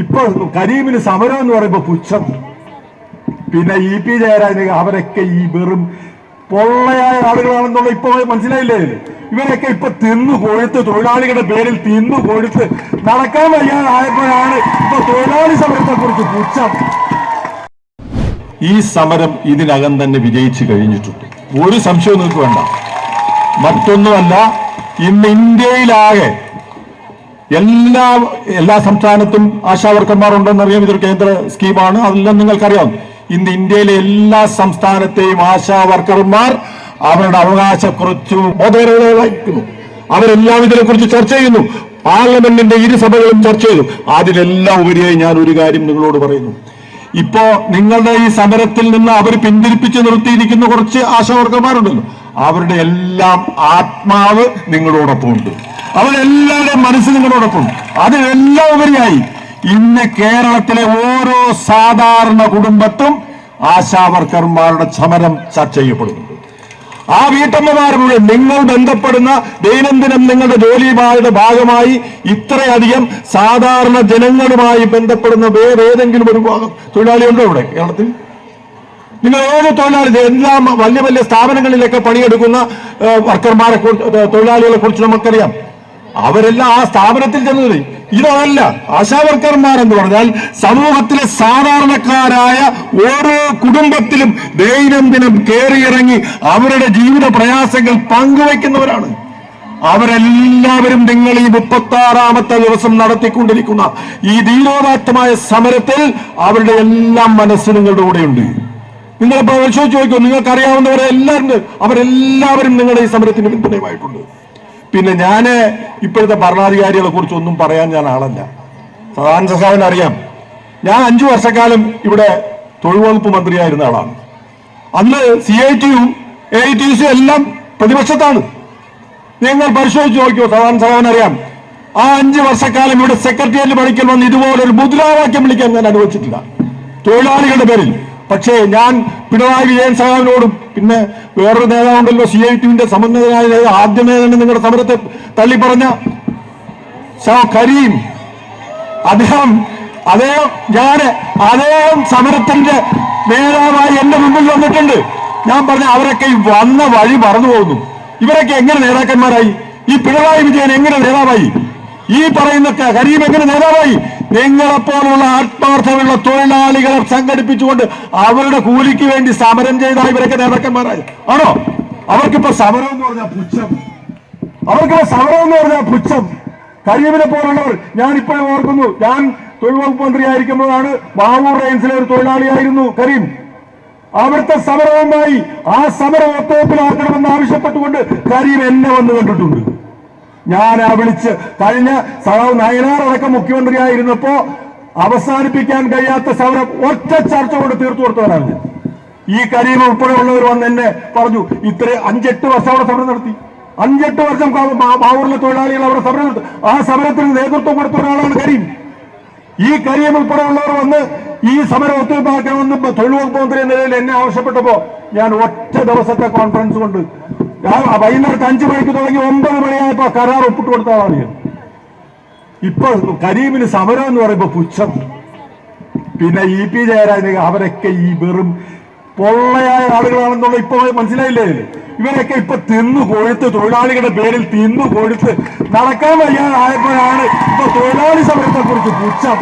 ഇപ്പൊ കരീമിന് സമരം എന്ന് പറയുമ്പോ പുച്ഛം. പിന്നെ ഇ പി ജയരാജന് അവരൊക്കെ ഈ വെറും പൊള്ളയായ ആളുകളാണെന്നുള്ള ഇപ്പൊ മനസ്സിലായില്ലേ? ഇവരൊക്കെ ഇപ്പൊ തിന്നു കൊഴുത്ത് തൊഴിലാളികളുടെ പേരിൽ തിന്നു കൊഴുത്ത് നടക്കാൻ വയ്യാതായപ്പോഴാണ് ഇപ്പൊ തൊഴിലാളി സമരത്തെ കുറിച്ച് പുച്ഛം. ഈ സമരം ഇതിനകം തന്നെ വിജയിച്ചു കഴിഞ്ഞിട്ടുണ്ട്. ഒരു സംശയവും നിങ്ങൾക്ക് വേണ്ട. മറ്റൊന്നുമല്ല ഇന്ന് ഇന്ത്യയിലാകെ എല്ലാ എല്ലാ സംസ്ഥാനത്തും ആശാവർക്കന്മാർ ഉണ്ടെന്നറിയാം ഇതൊരു കേന്ദ്ര സ്കീമാണ്. അതെല്ലാം നിങ്ങൾക്കറിയാം. ഇന്ന് ഇന്ത്യയിലെ എല്ലാ സംസ്ഥാനത്തെയും ആശാവർക്കർമാർ അവരുടെ അവകാശക്കുറിച്ച് ബോധകരവഹിക്കുന്നു അവരെല്ലാം ഇതിനെക്കുറിച്ച് ചർച്ച ചെയ്യുന്നു. പാർലമെന്റിന്റെ ഇരുസഭകളും ചർച്ച ചെയ്തു. അതിലെല്ലാം ഉപരിയായി ഞാൻ ഒരു കാര്യം നിങ്ങളോട് പറയുന്നു. ഇപ്പോ നിങ്ങളുടെ ഈ സമരത്തിൽ നിന്ന് അവർ പിന്തിരിപ്പിച്ച് നിർത്തിയിരിക്കുന്ന കുറച്ച് ആശാവർക്കന്മാരുണ്ടല്ലോ. അവരുടെ എല്ലാം ആത്മാവ് നിങ്ങളോടൊപ്പം ഉണ്ട് അവരെല്ലാവരുടെയും മനസ്സ് നിങ്ങളോടൊപ്പം അത് അതിലെല്ലാം ഉപരിയായി ഇന്ന് കേരളത്തിലെ ഓരോ സാധാരണ കുടുംബത്തും ആശാവർക്കർമാരുടെ സമരം ചർച്ച ചെയ്യപ്പെടുന്നു. ആ വീട്ടമ്മമാർ മുഴുവൻ നിങ്ങൾ ബന്ധപ്പെടുന്ന ദൈനംദിനം നിങ്ങളുടെ ജോലിയുടെ ഭാഗമായി ഇത്രയധികം സാധാരണ ജനങ്ങളുമായി ബന്ധപ്പെടുന്ന വേറെ ഏതെങ്കിലും ഒരു ഭാഗം തൊഴിലാളിയുണ്ടോ ഇവിടെ കേരളത്തിൽ? നിങ്ങൾ ഏത് തൊഴിലാളി എല്ലാ വലിയ വലിയ സ്ഥാപനങ്ങളിലൊക്കെ പണിയെടുക്കുന്ന വർക്കർമാരെ തൊഴിലാളികളെ കുറിച്ച് നമുക്കറിയാം. അവരെല്ലാം ആ സ്ഥാപനത്തിൽ ചെന്നത് ഇതല്ല ആശാവർക്കർമാർ എന്ന് പറഞ്ഞാൽ സമൂഹത്തിലെ സാധാരണക്കാരായ ഓരോ കുടുംബത്തിലും ദൈനംദിനം കയറിയിറങ്ങി അവരുടെ ജീവിത പ്രയാസങ്ങൾ പങ്കുവയ്ക്കുന്നവരാണ്. അവരെല്ലാവരും നിങ്ങൾ ഈ മുപ്പത്തി ആറാമത്തെ ദിവസം നടത്തിക്കൊണ്ടിരിക്കുന്ന ഈ ധീരോദാത്തമായ സമരത്തിൽ അവരുടെ എല്ലാം മനസ്സ് നിങ്ങളുടെ കൂടെയുണ്ട്. നിങ്ങൾ പരിശോധിച്ച് നോക്കൂ നിങ്ങൾക്ക് അറിയാവുന്നവരെ എല്ലാവരും അവരെല്ലാവരും നിങ്ങളുടെ ഈ സമരത്തിന് പിന്തുണയുമായിട്ടുണ്ട്. പിന്നെ ഞാൻ ഇപ്പോഴത്തെ ഭരണാധികാരികളെ കുറിച്ച് ഒന്നും പറയാൻ ഞാൻ ആളല്ല. സദാനന്ദ സഖാവിന് അറിയാം. ഞാൻ അഞ്ചു വർഷക്കാലം ഇവിടെ തൊഴിൽ വകുപ്പ് മന്ത്രിയായിരുന്ന ആളാണ്. അന്ന് സി ഐ ടിയും എ ഐ ടി സിയും എല്ലാം പ്രതിപക്ഷത്താണ്. നിങ്ങൾ പരിശോധിച്ച് നോക്കിയോ സദാനന്ദ സഖാവിന് അറിയാം. ആ അഞ്ച് വർഷക്കാലം ഇവിടെ സെക്രട്ടേറിയറ്റ് പണിക്കൽ വന്ന് ഇതുപോലൊരു മുദ്രാവാക്യം വിളിക്കാൻ ഞാൻ അനുവദിച്ചിട്ടില്ല. തൊഴിലാളികളുടെ പേരിൽ. പക്ഷേ ഞാൻ പിണറായി വിജയൻ സഹാബിനോടും പിന്നെ വേറൊരു നേതാവുണ്ടല്ലോ സി ഐ ടിയുടെ സമന്വയനായ ആദ്യമേ തന്നെ നിങ്ങളുടെ സമരത്തെ തള്ളി പറഞ്ഞ ഷാ കരീം. അദ്ദേഹം അദ്ദേഹം ഞാൻ അദ്ദേഹം സമരത്തിന്റെ നേതാവായി എന്റെ മുമ്പിൽ വന്നിട്ടുണ്ട്. ഞാൻ പറഞ്ഞ അവരൊക്കെ വന്ന വഴി മറന്നു പോകുന്നു. ഇവരൊക്കെ എങ്ങനെ നേതാക്കന്മാരായി? ഈ പിണറായി വിജയൻ എങ്ങനെ നേതാവായി? ഈ പറയുന്ന കരീം എങ്ങനെ നേതാവായി? നിങ്ങളെപ്പോലുള്ള ആത്മാർത്ഥമുള്ള തൊഴിലാളികളെ സംഘടിപ്പിച്ചുകൊണ്ട് അവരുടെ കൂലിക്ക് വേണ്ടി സമരം ചെയ്ത ഇവരൊക്കെ നേതാക്കന്മാരായി. ആണോ? അവർക്കിപ്പോ സമരം എന്ന് പറഞ്ഞാൽ പുച്ഛം. അവർക്കിപ്പോ സമരം എന്ന് പറഞ്ഞാൽ പുച്ഛം. കരീമിനെ പോലുള്ളവർ ഞാൻ ഇപ്പോഴും ഓർക്കുന്നു ഞാൻ തൊഴിൽ വകുപ്പ് മന്ത്രിയായിരിക്കുമ്പോഴാണ് മാവൂർ റേഞ്ചിലെ ഒരു തൊഴിലാളിയായിരുന്നു കരീം. അവിടുത്തെ സമരവുമായി ആ സമരം ഒത്തുവെപ്പിലാക്കണമെന്ന് ആവശ്യപ്പെട്ടുകൊണ്ട് കരീം എന്നെ വന്ന് കണ്ടിട്ടുണ്ട്. ഞാൻ ആ വിളിച്ച് കഴിഞ്ഞ സഹാവ് നയനാർ അടക്കം മുഖ്യമന്ത്രിയായിരുന്നപ്പോ അവസാനിപ്പിക്കാൻ കഴിയാത്ത സമരം ഒറ്റ ചർച്ച കൊണ്ട് തീർത്തു കൊടുത്തവരാണ് ഞാൻ. ഈ കരീം ഉൾപ്പെടെയുള്ളവർ വന്ന് എന്നെ പറഞ്ഞു ഇത്ര അഞ്ചെട്ട് വർഷം അവിടെ സമരം നടത്തി. അഞ്ചെട്ട് വർഷം മാവൂരിലെ തൊഴിലാളികൾ അവിടെ സമരം നടത്തി. ആ സമരത്തിന് നേതൃത്വം കൊടുത്ത ഒരാളാണ് കരീം. ഈ കരീം ഉൾപ്പെടെയുള്ളവർ വന്ന് ഈ സമരം ഒത്തുതീർപ്പാക്കണമെന്ന് തൊഴിൽ വകുപ്പ് മന്ത്രി എന്ന നിലയിൽ എന്നെ ആവശ്യപ്പെട്ടപ്പോ ഞാൻ ഒറ്റ ദിവസത്തെ കോൺഫറൻസ് കൊണ്ട് വൈകുന്നേരത്ത് അഞ്ചു മണിക്ക് തുടങ്ങി ഒമ്പത് മണിയായപ്പോ കരാർ ഒപ്പിട്ട് കൊടുത്ത ആളാണ് ഞാൻ. ഇപ്പൊ കരീമിന് സമരം എന്ന് പറയുമ്പോ പുച്ഛം. പിന്നെ ഇ പി ജയരാജന് അവരൊക്കെ ഈ വെറും പൊള്ളയായ ആളുകളാണെന്നുള്ള ഇപ്പൊ മനസ്സിലായില്ലേ? ഇവരൊക്കെ ഇപ്പൊ തിന്നു കൊഴുത്ത് തൊഴിലാളികളുടെ പേരിൽ തിന്നു കൊഴുത്ത് നടക്കാൻ വയ്യാതായപ്പോഴാണ് ഇപ്പൊ തൊഴിലാളി സമരത്തെ കുറിച്ച് പുച്ഛം.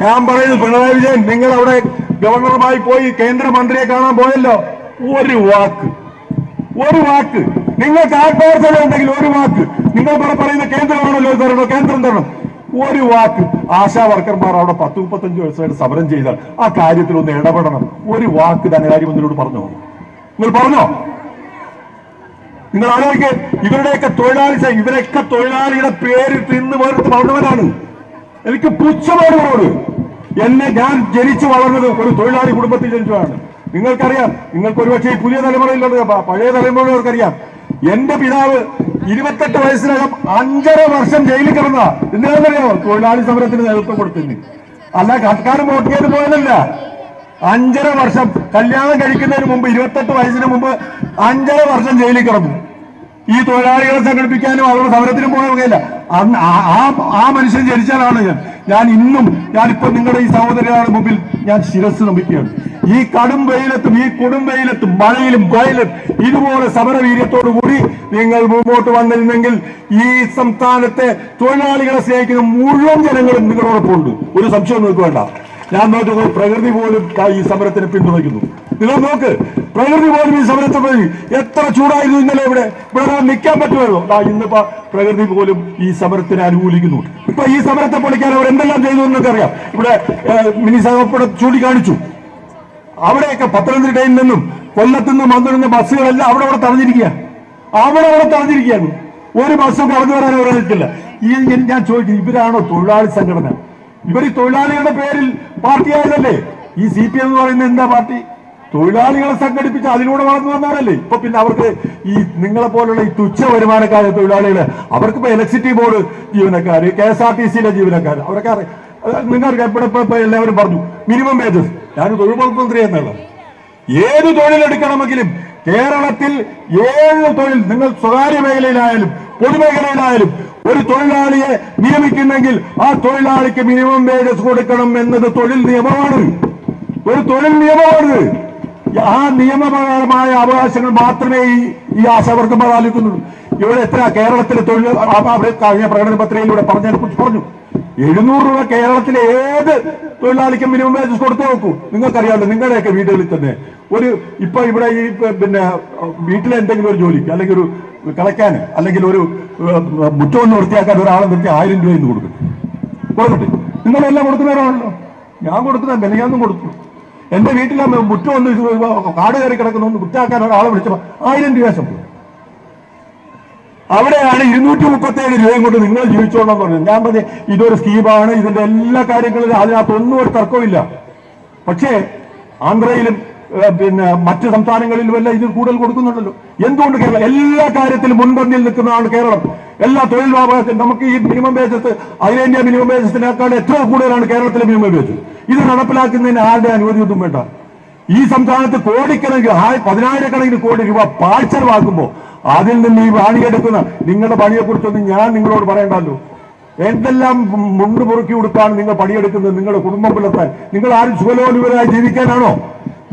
ഞാൻ പറയുന്നത് പിണറായി വിജയൻ നിങ്ങൾ അവിടെ ഗവർണറുമായി പോയി കേന്ദ്രമന്ത്രിയെ കാണാൻ പോയല്ലോ? ഒരു വാക്ക്. ഒരു വാക്ക്. നിങ്ങൾക്ക് ആത്മാർത്ഥത ഉണ്ടെങ്കിൽ ഒരു വാക്ക്. നിങ്ങൾ ഇവിടെ പറയുന്ന കേന്ദ്രമാണല്ലോ തരണോ കേന്ദ്രം തരണം ഒരു വാക്ക്. ആശാ വർക്കർമാർ അവിടെ പത്ത് മുപ്പത്തഞ്ച് വയസ്സായിട്ട് സമരം ചെയ്താൽ ആ കാര്യത്തിൽ ഒന്ന് ഇടപെടണം. ഒരു വാക്ക് ധനകാര്യമന്ത്രിയോട് പറഞ്ഞു? നിങ്ങൾ പറഞ്ഞോ? നിങ്ങൾ ആലോചിക്ക്. ഇവരുടെയൊക്കെ തൊഴിലാളി ഇവരൊക്കെ തൊഴിലാളിയുടെ പേര് തിന്ന് വേർത്ത് പറഞ്ഞവരാണ് എനിക്ക് പുച്ഛമാണ് ഇവരോട് എന്നെ ഞാൻ ജനിച്ചു വളർന്നത് ഒരു തൊഴിലാളി കുടുംബത്തിൽ ജനിച്ചതാണ് നിങ്ങൾക്കറിയാം നിങ്ങൾക്ക് ഒരുപക്ഷെ ഈ പുതിയ തലമുറയിലുണ്ട് പഴയ തലമുറകൾക്കറിയാം. എന്റെ പിതാവ് ഇരുപത്തെട്ട് വയസ്സിനകം അഞ്ചര വർഷം ജയിലിൽ കിടന്ന എന്തിനാണെന്നറിയാമോ? തൊഴിലാളി സമരത്തിന് നേതൃത്വം കൊടുത്തിന് അല്ല കർക്കാരും വോട്ട് ചെയ്ത് പോയതല്ല. അഞ്ചര വർഷം കല്യാണം കഴിക്കുന്നതിന് മുമ്പ് ഇരുപത്തെട്ട് വയസ്സിന് മുമ്പ് അഞ്ചര വർഷം ജയിലിൽ കിടന്നു. ഈ തൊഴിലാളികളെ സംഘടിപ്പിക്കാനും അവരുടെ സമരത്തിനും പോകാൻ വകയില്ല. ആ ആ മനുഷ്യൻ ജനിച്ചാലാണ് ഞാൻ. ഞാൻ ഇന്നും ഞാനിപ്പോ നിങ്ങളുടെ ഈ സഹോദരങ്ങളുടെ മുമ്പിൽ ഞാൻ ശിരസ് നമിക്കുകയാണ്. ഈ കടും വെയിലത്തും ഈ കൊടും വെയിലത്തും മഴയിലും വയലും ഇതുപോലെ സമരവീര്യത്തോടു കൂടി നിങ്ങൾ മുമ്പോട്ട് വന്നിരുന്നെങ്കിൽ ഈ സംസ്ഥാനത്തെ തൊഴിലാളികളെ സ്നേഹിക്കുന്ന മുഴുവൻ ജനങ്ങളും നിങ്ങളോടൊപ്പം ഉണ്ട് ഒരു സംശയം നിങ്ങൾക്ക് വേണ്ട. ഞാൻ നോക്കുന്നത് പ്രകൃതി പോലും ഈ സമരത്തിന് പിന്തുണയ്ക്കുന്നു. നിങ്ങൾ നോക്ക് പ്രകൃതി പോലും ഈ സമരത്തെ പോയി എത്ര ചൂടായിരുന്നു ഇന്നലെ ഇവിടെ. ഇവിടെ ഒരാൾ നിൽക്കാൻ പറ്റുമായിരുന്നു. ആ ഇന്നിപ്പോ പ്രകൃതി പോലും ഈ സമരത്തിനെ അനുകൂലിക്കുന്നു. ഇപ്പൊ ഈ സമരത്തെ പൊളിക്കാൻ അവർ എന്തെല്ലാം ചെയ്തു എന്നൊക്കെ അറിയാം. ഇവിടെ മിനി സാഹബ് ചൂണ്ടിക്കാണിച്ചു. അവിടെയൊക്കെ പത്തനംതിട്ടയിൽ നിന്നും കൊല്ലത്തു നിന്നും വന്നിരുന്ന ബസ്സുകളെല്ലാം അവിടെ അവിടെ തടഞ്ഞിരിക്കുക അവിടെ അവിടെ തടഞ്ഞിരിക്കുകയാണ് ഒരു ബസ്സും കടന്നു വരാൻ അവരെ നിൽക്കില്ല ഈ ഈ- ഞാൻ ചോദിക്കും ഇവരാണോ തൊഴിലാളി സംഘടന? ഇവർ തൊഴിലാളികളുടെ പേരിൽ പാർട്ടിയായതല്ലേ? ഈ സി പി എം എന്ന് പറയുന്നത് എന്താ പാർട്ടി? തൊഴിലാളികളെ സംഘടിപ്പിച്ച് അതിലൂടെ വളർന്നു വന്നവരല്ലേ? ഇപ്പൊ പിന്നെ അവർക്ക് ഈ നിങ്ങളെ പോലുള്ള ഈ തുച്ഛ വരുമാനക്കാരെ തൊഴിലാളികൾ അവർക്ക് ഇപ്പൊ ഇലക്ട്രിസിറ്റി ബോർഡ് ജീവനക്കാര് കെ എസ് ആർ ടി സിയിലെ ജീവനക്കാർ അവരൊക്കെ നിങ്ങൾക്ക് എപ്പോഴും ഇപ്പൊ എല്ലാവരും പറഞ്ഞു മിനിമം വേജസ് ഞാൻ തൊഴിൽ വകുപ്പ് മന്ത്രി എന്നുള്ളത്. ഏത് തൊഴിലെടുക്കണമെങ്കിലും കേരളത്തിൽ ഏഴ് തൊഴിൽ നിങ്ങൾ സ്വകാര്യ മേഖലയിലായാലും പൊതുമേഖലയിലായാലും ഒരു തൊഴിലാളിയെ നിയമിക്കുന്നെങ്കിൽ ആ തൊഴിലാളിക്ക് മിനിമം വേജസ് കൊടുക്കണം എന്നത് തൊഴിൽ നിയമമാണ്. ഒരു തൊഴിൽ നിയമമാണ്. ആ നിയമപരമായ അവകാശങ്ങൾ മാത്രമേ ഈ ആശാവർഗം പാലിക്കുന്നുള്ളൂ. ഇവിടെ എത്ര കേരളത്തിലെ തൊഴിൽ അവിടെ കഴിഞ്ഞ പ്രകടന പത്രികയിലൂടെ പറഞ്ഞതിനെ കുറിച്ച് പറഞ്ഞു. എഴുന്നൂറ് രൂപ കേരളത്തിലെ ഏത് തൊഴിലാളിക്കും മിനിമം വേജസ് കൊടുത്തു നോക്കൂ നിങ്ങൾക്കറിയാമല്ലോ നിങ്ങളുടെയൊക്കെ വീടുകളിൽ തന്നെ. ഒരു ഇപ്പൊ ഇവിടെ ഈ പിന്നെ വീട്ടിലെ എന്തെങ്കിലും ഒരു ജോലിക്ക് അല്ലെങ്കിൽ ഒരു കളയ്ക്കാൻ അല്ലെങ്കിൽ ഒരു മുറ്റമൊന്ന് വൃത്തിയാക്കാൻ ഒരാളെ നിർത്തി ആയിരം രൂപ ഇന്ന് കൊടുക്കും. കൊടുക്കട്ടെ. നിങ്ങളെല്ലാം കൊടുക്കുന്നവരാണല്ലോ ഞാൻ കൊടുക്കുന്ന ഞാനൊന്നും കൊടുത്തു. എന്റെ വീട്ടിലെ മുറ്റം ഒന്ന് കാട് കയറി കിടക്കുന്ന ഒന്ന് വൃത്തിയാക്കാൻ ഒരാളെ വിളിച്ചപ്പോ ആയിരം രൂപ ശമ്പളം. അവിടെയാണ് ഇരുന്നൂറ്റി മുപ്പത്തി ഏഴ് രൂപയും കൊണ്ട് നിങ്ങൾ ജീവിച്ചോളാം പറഞ്ഞത്. ഞാൻ പറഞ്ഞ ഇതൊരു സ്കീമാണ് ഇതിന്റെ എല്ലാ കാര്യങ്ങളിലും അതിനകത്തൊന്നും ഒരു തർക്കമില്ല പക്ഷേ ആന്ധ്രയിലും പിന്നെ മറ്റു സംസ്ഥാനങ്ങളിൽ വല്ല ഇത് കൂടുതൽ കൊടുക്കുന്നുണ്ടല്ലോ. എന്തുകൊണ്ട് കേരളം? എല്ലാ കാര്യത്തിലും മുൻപന്തിയിൽ നിൽക്കുന്നതാണ് കേരളം. എല്ലാ തൊഴിൽ നമുക്ക് ഈ മിനിമം വേജസ് അഖിലേന്ത്യാ മിനിമം വേജസിനേക്കാൾ എത്ര കൂടുതലാണ് കേരളത്തിലെ മിനിമം വേജസ് ഇത് നടപ്പിലാക്കുന്നതിന് ആരുടെ അനുമതിയൊന്നും വേണ്ട. ഈ സംസ്ഥാനത്ത് കോടിക്കണക്കിന് പതിനായിരക്കണക്കിന് കോടി രൂപ പാഴ്ചലവാക്കുമ്പോ അതിൽ നിന്ന് ഈ പണിയെടുക്കുന്ന നിങ്ങളുടെ പണിയെക്കുറിച്ചൊന്നും ഞാൻ നിങ്ങളോട് പറയണ്ടല്ലോ. എന്തെല്ലാം മുണ്ട് മുറുക്കി കൊടുത്താണ് നിങ്ങൾ പണിയെടുക്കുന്നത്? നിങ്ങളുടെ കുടുംബം പുലർത്താൻ. നിങ്ങൾ ആരും സുഖലോലുപരായി ജീവിക്കാനാണോ?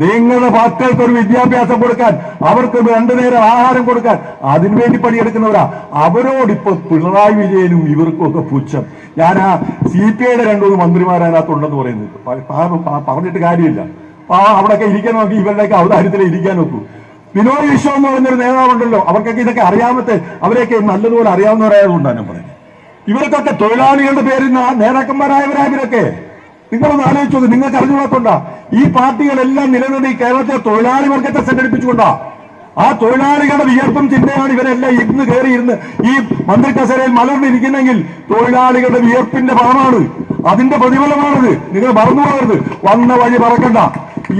നിങ്ങളുടെ മക്കൾക്ക് ഒരു വിദ്യാഭ്യാസം കൊടുക്കാൻ അവർക്ക് രണ്ടു നേരം ആഹാരം കൊടുക്കാൻ അതിനുവേണ്ടി പണിയെടുക്കുന്നവരാ. അവരോടിപ്പോ പിണറായി വിജയനും ഇവർക്കും ഒക്കെ പുച്ഛം. ഞാൻ ആ സി പി ഐയുടെ രണ്ടുമൂന്ന് മന്ത്രിമാരതിനകത്തുണ്ടെന്ന് പറയുന്നത്. പ- പ- പ- പറഞ്ഞിട്ട് കാര്യമില്ല. ആ അവിടെയൊക്കെ ഇരിക്കാൻ നോക്കി ഇവരുടെയൊക്കെ അവതാരത്തിലേ ഇരിക്കാൻ നോക്കൂ. വിനോദ് വിശ്വം എന്ന് പറഞ്ഞൊരു നേതാവുണ്ടല്ലോ അവർക്കൊക്കെ ഇതൊക്കെ അറിയാമത്തെ അവരെയൊക്കെ നല്ലതുപോലെ അറിയാവുന്നവരായതുകൊണ്ടാണ് ഞാൻ പറയുന്നത്. ഇവർക്കൊക്കെ തൊഴിലാളികളുടെ പേരിൽ നാ- നേതാക്കന്മാരായവരാ ഇവരൊക്കെ. നിങ്ങളൊന്ന് ആലോചിച്ചു നിങ്ങൾക്ക് അറിഞ്ഞുകൂടാത്തോണ്ടാ? ഈ പാർട്ടികളെല്ലാം നിലനിന്ന് ഈ കേരളത്തിലെ തൊഴിലാളി വർഗത്തെ സംഘടിപ്പിച്ചുകൊണ്ടാ. ആ തൊഴിലാളികളുടെ വിയർപ്പും ചിന്തയാണ് ഇവരെല്ലാം ഇന്ന് കയറിയിരുന്ന് ഈ മന്ത്രി കസേരയിൽ മലർന്നിരിക്കുന്നെങ്കിൽ തൊഴിലാളികളുടെ വിയർപ്പിന്റെ ഫലമാണ്. അതിന്റെ പ്രതിഫലമാണിത്. നിങ്ങൾ മറന്നു പോകരുത് വന്ന വഴി പറക്കണ്ട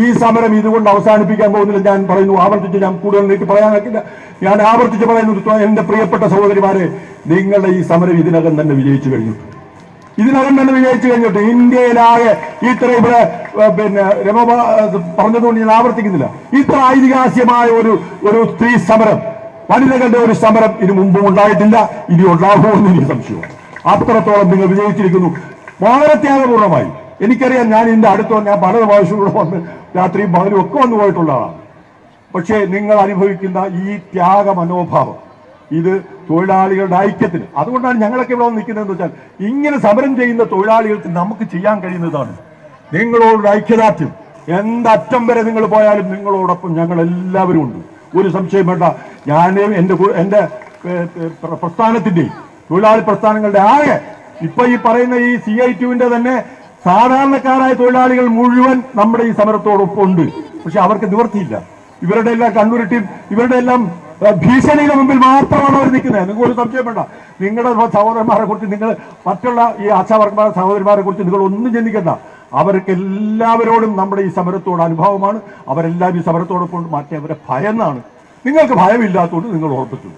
ഈ സമരം ഇതുകൊണ്ട് അവസാനിപ്പിക്കാൻ പോകുന്നില്ല. ഞാൻ പറയുന്നു ആവർത്തിച്ച് ഞാൻ കൂടുതൽ നീട്ടി പറയാനാക്കില്ല ഞാൻ ആവർത്തിച്ച് പറയുന്നു എന്റെ പ്രിയപ്പെട്ട സഹോദരിമാരെ നിങ്ങളുടെ ഈ സമരം ഇതിനകം തന്നെ വിജയിച്ചു കഴിഞ്ഞു. ഇതിനകം തന്നെ കഴിഞ്ഞിട്ട് ഇന്ത്യയിലാകെ ഇത്ര ഇവിടെ പിന്നെ രമ പറഞ്ഞതുകൊണ്ട് ഞാൻ ആവർത്തിക്കുന്നില്ല. ഇത്ര ഐതിഹാസികമായ ഒരു ഒരു സ്ത്രീ സമരം വനിതകളുടെ ഒരു സമരം ഇനി മുമ്പും ഉണ്ടായിട്ടില്ല ഇനി ഉണ്ടാകുമെന്ന് എനിക്ക് സംശയം അത്രത്തോളം നിങ്ങൾ വിജയിച്ചിരിക്കുന്നു. വളരെ ത്യാഗപൂർണമായി. എനിക്കറിയാം ഞാൻ ഇതിന്റെ അടുത്ത് ഞാൻ പല പ്രാവശ്യം ഇവിടെ വന്ന് രാത്രിയും പകലും ഒക്കെ വന്നു പോയിട്ടുള്ളതാണ് പക്ഷേ നിങ്ങൾ അനുഭവിക്കുന്ന ഈ ത്യാഗ മനോഭാവം ഇത് തൊഴിലാളികളുടെ ഐക്യത്തിന്. അതുകൊണ്ടാണ് ഞങ്ങളൊക്കെ ഇവിടെ നിൽക്കുന്നത് എന്ന് വെച്ചാൽ ഇങ്ങനെ സമരം ചെയ്യുന്ന തൊഴിലാളികൾക്ക് നമുക്ക് ചെയ്യാൻ കഴിയുന്നതാണ്. നിങ്ങളോടുള്ള ഐക്യദാർഢ്യം. എന്തറ്റം വരെ നിങ്ങൾ പോയാലും നിങ്ങളോടൊപ്പം ഞങ്ങൾ എല്ലാവരും ഉണ്ട്. ഒരു സംശയം വേണ്ട. ഞാൻ എന്റെ എന്റെ ഏ, ഏ, പ്ര- പ്രസ്ഥാനത്തിന്റെയും തൊഴിലാളി പ്രസ്ഥാനങ്ങളുടെ ആകെ ഇപ്പൊ ഈ പറയുന്ന ഈ സി ഐ ടുവിന്റെ തന്നെ സാധാരണക്കാരായ തൊഴിലാളികൾ മുഴുവൻ നമ്മുടെ ഈ സമരത്തോടൊപ്പം ഉണ്ട്. പക്ഷെ അവർക്ക് നിവർത്തിയില്ല ഇവരുടെ എല്ലാം ടീം ഇവരുടെ എല്ലാം ഭീഷണിയുടെ മുമ്പിൽ മാത്രമാണ് അവർ നിൽക്കുന്നത്. നിങ്ങൾ ഒരു സംശയം വേണ്ട. നിങ്ങളുടെ സഹോദരന്മാരെ കുറിച്ച് നിങ്ങൾ മറ്റുള്ള ഈ ആശാവർക്കന്മാരുടെ സഹോദരന്മാരെ കുറിച്ച് നിങ്ങൾ ഒന്നും ചിന്തിക്കണ്ട. അവർക്ക് എല്ലാവരോടും നമ്മുടെ ഈ സമരത്തോട് അനുഭവമാണ്. അവരെല്ലാവരും ഈ സമരത്തോടൊപ്പം മാറ്റി അവരെ ഭയന്നാണ്. നിങ്ങൾക്ക് ഭയമില്ലാത്തതുകൊണ്ട് നിങ്ങൾ ഉറപ്പിച്ചു.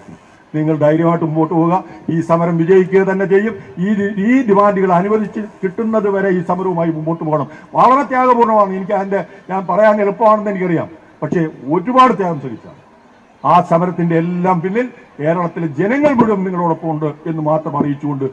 നിങ്ങൾ ധൈര്യമായിട്ട് മുമ്പോട്ട് പോവുക. ഈ സമരം വിജയിക്കുക തന്നെ ചെയ്യും. ഈ ഈ ഡിമാൻഡുകൾ അനുവദിച്ച് കിട്ടുന്നത് വരെ ഈ സമരവുമായി മുമ്പോട്ട് പോകണം. വളരെ ത്യാഗപൂർണമാണ് എനിക്ക് അതിന്റെ ഞാൻ പറയാൻ എളുപ്പമാണെന്ന് എനിക്കറിയാം. പക്ഷേ ഒരുപാട് ത്യാഗം സഹിച്ചാണ്. ആ സമരത്തിന്റെ എല്ലാം പിന്നിൽ കേരളത്തിലെ ജനങ്ങൾ മുഴുവൻ നിങ്ങളോടൊപ്പം ഉണ്ട് എന്ന് മാത്രം അറിയിച്ചുകൊണ്ട്